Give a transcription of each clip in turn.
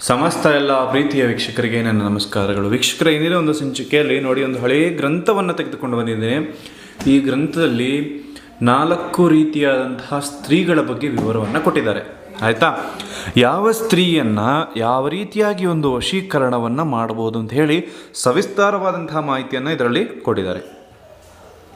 ಸಮಸ್ತ ಎಲ್ಲ ಪ್ರೀತಿಯ ವೀಕ್ಷಕರಿಗೆ ನನ್ನ ನಮಸ್ಕಾರಗಳು. ವೀಕ್ಷಕರ ಇಂದಿನ ಒಂದು ಸಂಚಿಕೆಯಲ್ಲಿ ನೋಡಿ, ಒಂದು ಹಳೆಯ ಗ್ರಂಥವನ್ನು ತೆಗೆದುಕೊಂಡು ಬಂದಿದ್ದೇನೆ. ಈ ಗ್ರಂಥದಲ್ಲಿ ನಾಲ್ಕು ರೀತಿಯಾದಂತಹ ಸ್ತ್ರೀಗಳ ಬಗ್ಗೆ ವಿವರವನ್ನು ಕೊಟ್ಟಿದ್ದಾರೆ. ಆಯಿತಾ? ಯಾವ ಸ್ತ್ರೀಯನ್ನು ಯಾವ ರೀತಿಯಾಗಿ ಒಂದು ವಶೀಕರಣವನ್ನು ಮಾಡ್ಬೋದು ಅಂತ ಹೇಳಿ ಸವಿಸ್ತಾರವಾದಂತಹ ಮಾಹಿತಿಯನ್ನು ಇದರಲ್ಲಿ ಕೊಟ್ಟಿದ್ದಾರೆ.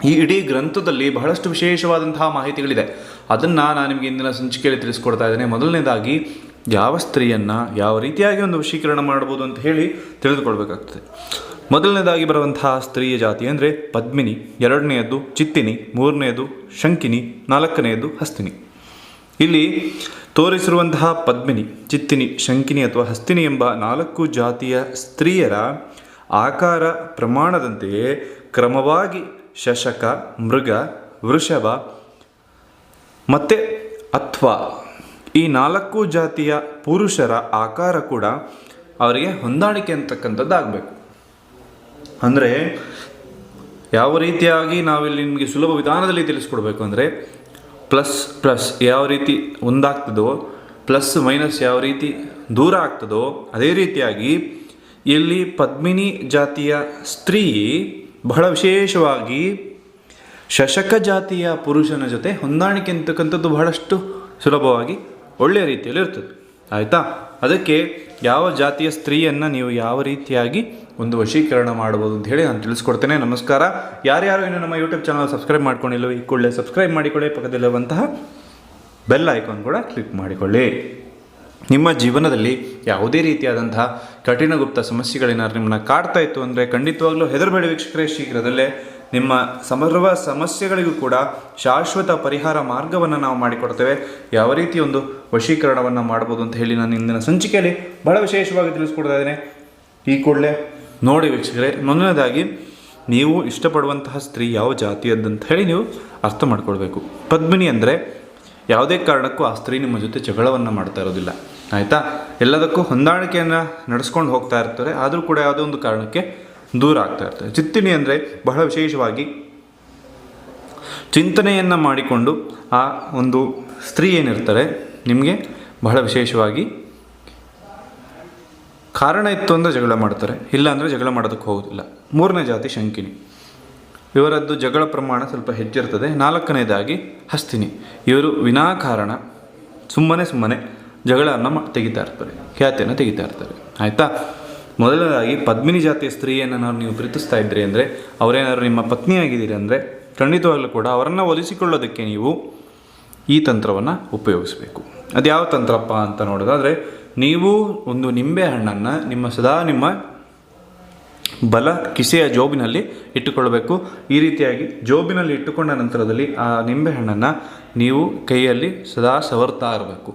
ಈ ಇಡೀ ಗ್ರಂಥದಲ್ಲಿ ಬಹಳಷ್ಟು ವಿಶೇಷವಾದಂತಹ ಮಾಹಿತಿಗಳಿದೆ. ಅದನ್ನು ನಾನು ನಿಮಗೆ ಇಂದಿನ ಸಂಚಿಕೆಯಲ್ಲಿ ತಿಳಿಸ್ಕೊಡ್ತಾ ಇದ್ದೇನೆ. ಮೊದಲನೇದಾಗಿ ಯಾವ ಸ್ತ್ರೀಯನ್ನು ಯಾವ ರೀತಿಯಾಗಿ ಒಂದು ವಶೀಕರಣ ಮಾಡ್ಬೋದು ಅಂತ ಹೇಳಿ ತಿಳಿದುಕೊಳ್ಬೇಕಾಗ್ತದೆ. ಮೊದಲನೇದಾಗಿ ಬರುವಂತಹ ಸ್ತ್ರೀಯ ಜಾತಿ ಅಂದರೆ ಪದ್ಮಿನಿ, ಎರಡನೆಯದ್ದು ಚಿತ್ತಿನಿ, ಮೂರನೆಯದು ಶಂಕಿನಿ, ನಾಲ್ಕನೆಯದು ಹಸ್ತಿನಿ. ಇಲ್ಲಿ ತೋರಿಸಿರುವಂತಹ ಪದ್ಮಿನಿ, ಚಿತ್ತಿನಿ, ಶಂಕಿನಿ ಅಥವಾ ಹಸ್ತಿನಿ ಎಂಬ ನಾಲ್ಕು ಜಾತಿಯ ಸ್ತ್ರೀಯರ ಆಕಾರ ಪ್ರಮಾಣದಂತೆಯೇ ಕ್ರಮವಾಗಿ ಶಶಕ, ಮೃಗ, ವೃಷಭ, ಮತ್ತು ಅಥ್ವಾ ಈ ನಾಲ್ಕು ಜಾತಿಯ ಪುರುಷರ ಆಕಾರ ಕೂಡ ಅವರಿಗೆ ಹೊಂದಾಣಿಕೆ ಅಂತಕ್ಕಂಥದ್ದು ಆಗಬೇಕು ಅಂದರೆ ಯಾವ ರೀತಿಯಾಗಿ ನಾವಿಲ್ಲಿ ನಿಮಗೆ ಸುಲಭ ವಿಧಾನದಲ್ಲಿ ತಿಳಿಸ್ಕೊಡ್ಬೇಕು ಅಂದರೆ ಪ್ಲಸ್ ಪ್ಲಸ್ ಯಾವ ರೀತಿ ಒಂದಾಗ್ತದೋ, ಪ್ಲಸ್ ಮೈನಸ್ ಯಾವ ರೀತಿ ದೂರ ಆಗ್ತದೋ, ಅದೇ ರೀತಿಯಾಗಿ ಇಲ್ಲಿ ಪದ್ಮಿನಿ ಜಾತಿಯ ಸ್ತ್ರೀ ಬಹಳ ವಿಶೇಷವಾಗಿ ಶಶಕ ಜಾತಿಯ ಪುರುಷನ ಜೊತೆ ಹೊಂದಾಣಿಕೆ ಅಂತಕ್ಕಂಥದ್ದು ಬಹಳಷ್ಟು ಸುಲಭವಾಗಿ ಒಳ್ಳೆಯ ರೀತಿಯಲ್ಲಿ ಇರ್ತದೆ. ಆಯಿತಾ? ಅದಕ್ಕೆ ಯಾವ ಜಾತಿಯ ಸ್ತ್ರೀಯನ್ನು ನೀವು ಯಾವ ರೀತಿಯಾಗಿ ಒಂದು ವಶೀಕರಣ ಮಾಡ್ಬೋದು ಅಂತ ಹೇಳಿ ನಾನು ತಿಳಿಸ್ಕೊಡ್ತೇನೆ. ನಮಸ್ಕಾರ. ಯಾರ್ಯಾರು ಇನ್ನು ನಮ್ಮ ಯೂಟ್ಯೂಬ್ ಚಾನಲ್ ಸಬ್ಸ್ಕ್ರೈಬ್ ಮಾಡ್ಕೊಂಡಿಲ್ಲೋ ಈ ಕೂಡಲೇ ಸಬ್ಸ್ಕ್ರೈಬ್ ಮಾಡಿಕೊಳ್ಳಿ. ಪಕ್ಕದಲ್ಲಿರುವಂತಹ ಬೆಲ್ ಐಕಾನ್ ಕೂಡ ಕ್ಲಿಕ್ ಮಾಡಿಕೊಳ್ಳಿ. ನಿಮ್ಮ ಜೀವನದಲ್ಲಿ ಯಾವುದೇ ರೀತಿಯಾದಂತಹ ಕಠಿಣ ಗುಪ್ತ ಸಮಸ್ಯೆಗಳೇನಾದ್ರು ನಿಮ್ಮನ್ನ ಕಾಡ್ತಾ ಇತ್ತು ಅಂದರೆ ಖಂಡಿತವಾಗ್ಲೂ ಹೆದರಬೇಡಿ ವೀಕ್ಷಕರೇ, ಶೀಘ್ರದಲ್ಲೇ ನಿಮ್ಮ ಸಮರ್ವ ಸಮಸ್ಯೆಗಳಿಗೂ ಕೂಡ ಶಾಶ್ವತ ಪರಿಹಾರ ಮಾರ್ಗವನ್ನು ನಾವು ಮಾಡಿಕೊಡ್ತೇವೆ. ಯಾವ ರೀತಿ ಒಂದು ವಶೀಕರಣವನ್ನು ಮಾಡ್ಬೋದು ಅಂತ ಹೇಳಿ ನಾನು ಇಂದಿನ ಸಂಚಿಕೆಯಲ್ಲಿ ಬಹಳ ವಿಶೇಷವಾಗಿ ತಿಳಿಸ್ಕೊಡ್ತಾ ಇದ್ದೇನೆ. ಈ ಕೂಡಲೇ ನೋಡಿ ವೀಕ್ಷಕರೇ, ಮೊದಲನೇದಾಗಿ ನೀವು ಇಷ್ಟಪಡುವಂತಹ ಸ್ತ್ರೀ ಯಾವ ಜಾತಿಯದ್ದಂತ ಹೇಳಿ ನೀವು ಅರ್ಥ ಮಾಡ್ಕೊಳ್ಬೇಕು. ಪದ್ಮಿನಿ ಅಂದರೆ ಯಾವುದೇ ಕಾರಣಕ್ಕೂ ಆ ಸ್ತ್ರೀ ನಿಮ್ಮ ಜೊತೆ ಜಗಳವನ್ನು ಮಾಡ್ತಾ ಇರೋದಿಲ್ಲ. ಆಯಿತಾ? ಎಲ್ಲದಕ್ಕೂ ಹೊಂದಾಣಿಕೆಯನ್ನು ನಡೆಸ್ಕೊಂಡು ಹೋಗ್ತಾ ಇರ್ತಾರೆ. ಆದರೂ ಕೂಡ ಯಾವುದೋ ಒಂದು ಕಾರಣಕ್ಕೆ ದೂರ ಆಗ್ತಾ ಇರ್ತದೆ. ಚಿತ್ತಿಣಿ ಅಂದರೆ ಬಹಳ ವಿಶೇಷವಾಗಿ ಚಿಂತನೆಯನ್ನು ಮಾಡಿಕೊಂಡು ಆ ಒಂದು ಸ್ತ್ರೀ ಏನಿರ್ತಾರೆ, ನಿಮಗೆ ಬಹಳ ವಿಶೇಷವಾಗಿ ಕಾರಣ ಇತ್ತು ಅಂದರೆ ಜಗಳ ಮಾಡ್ತಾರೆ, ಇಲ್ಲ ಅಂದರೆ ಜಗಳ ಮಾಡೋದಕ್ಕೆ ಹೋಗೋದಿಲ್ಲ. ಮೂರನೇ ಜಾತಿ ಶಂಕಿನಿ ಇವರದ್ದು ಜಗಳ ಪ್ರಮಾಣ ಸ್ವಲ್ಪ ಹೆಚ್ಚಿರ್ತದೆ. ನಾಲ್ಕನೇದಾಗಿ ಹಸ್ತಿನಿ. ಇವರು ವಿನಾಕಾರಣ, ಸುಮ್ಮನೆ ಸುಮ್ಮನೆ ಜಗಳವನ್ನು ಮಾ, ತೆಗಿತಾ ಇರ್ತಾರೆ, ಖ್ಯಾತಿಯನ್ನು ತೆಗಿತಾ ಇರ್ತಾರೆ. ಆಯಿತಾ? ಮೊದಲನೇದಾಗಿ ಪದ್ಮಿನಿ ಜಾತಿಯ ಸ್ತ್ರೀಯನ್ನು ನಾವು ಪ್ರೀತಿಸ್ತಾ ಇದ್ರಿ ಅಂದರೆ ಅವರೇನಾದ್ರು ನಿಮ್ಮ ಪತ್ನಿಯಾಗಿದ್ದೀರಿ ಅಂದರೆ ಖಂಡಿತವಾಗಲೂ ಕೂಡ ಅವರನ್ನು ಒಲಿಸಿಕೊಳ್ಳೋದಕ್ಕೆ ನೀವು ಈ ತಂತ್ರವನ್ನು ಉಪಯೋಗಿಸಬೇಕು. ಅದು ಯಾವ ತಂತ್ರಪ್ಪ ಅಂತ ನೋಡೋದಾದರೆ ನೀವು ಒಂದು ನಿಂಬೆ ಹಣ್ಣನ್ನು ನಿಮ್ಮ ಸದಾ ನಿಮ್ಮ ಬಲ ಕಿಸೆಯ ಜೋಬಿನಲ್ಲಿ ಇಟ್ಟುಕೊಳ್ಬೇಕು. ಈ ರೀತಿಯಾಗಿ ಜೋಬಿನಲ್ಲಿ ಇಟ್ಟುಕೊಂಡ ನಂತರದಲ್ಲಿ ಆ ನಿಂಬೆಹಣ್ಣನ್ನು ನೀವು ಕೈಯಲ್ಲಿ ಸದಾ ಸವರ್ತಾ ಇರಬೇಕು.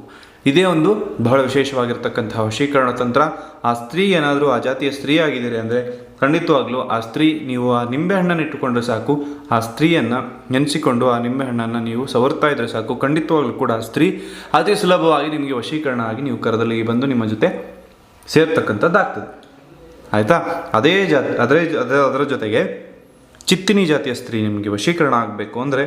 ಇದೇ ಒಂದು ಬಹಳ ವಿಶೇಷವಾಗಿರ್ತಕ್ಕಂತಹ ವಶೀಕರಣ ತಂತ್ರ. ಆ ಸ್ತ್ರೀ ಏನಾದರೂ ಆ ಜಾತಿಯ ಸ್ತ್ರೀ ಆಗಿದ್ದೀರಿ ಅಂದರೆ ಖಂಡಿತವಾಗ್ಲೂ ಆ ಸ್ತ್ರೀ ನೀವು ಆ ನಿಂಬೆಹಣ್ಣನ್ನು ಇಟ್ಟುಕೊಂಡ್ರೆ ಸಾಕು. ಆ ಸ್ತ್ರೀಯನ್ನು ನೆನೆಸಿಕೊಂಡು ಆ ನಿಂಬೆಹಣ್ಣನ್ನು ನೀವು ಸವರ್ತಾ ಇದ್ದರೆ ಸಾಕು. ಖಂಡಿತವಾಗ್ಲೂ ಕೂಡ ಆ ಸ್ತ್ರೀ ಅತಿ ಸುಲಭವಾಗಿ ನಿಮಗೆ ವಶೀಕರಣ ಆಗಿ ನೀವು ಕರದಲ್ಲಿ ಬಂದು ನಿಮ್ಮ ಜೊತೆ ಸೇರ್ತಕ್ಕಂಥದ್ದಾಗ್ತದೆ. ಆಯಿತಾ? ಅದೇ ಜಾತಿ ಅದೇ, ಅದರ ಜೊತೆಗೆ ಚಿತ್ತಿನಿ ಜಾತಿಯ ಸ್ತ್ರೀ ನಿಮಗೆ ವಶೀಕರಣ ಆಗಬೇಕು ಅಂದರೆ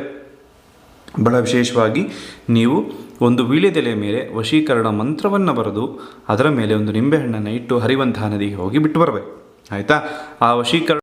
ಬಹಳ ವಿಶೇಷವಾಗಿ ನೀವು ಒಂದು ವೀಳ್ಯದೆಲೆ ಮೇಲೆ ವಶೀಕರಣ ಮಂತ್ರವನ್ನು ಬರೆದು ಅದರ ಮೇಲೆ ಒಂದು ನಿಂಬೆಹಣ್ಣನ್ನು ಇಟ್ಟು ಹರಿವಂತಹ ನದಿಗೆ ಹೋಗಿ ಬಿಟ್ಟು ಬರಬೇಕು. ಆಯಿತಾ? ಆ ವಶೀಕರಣ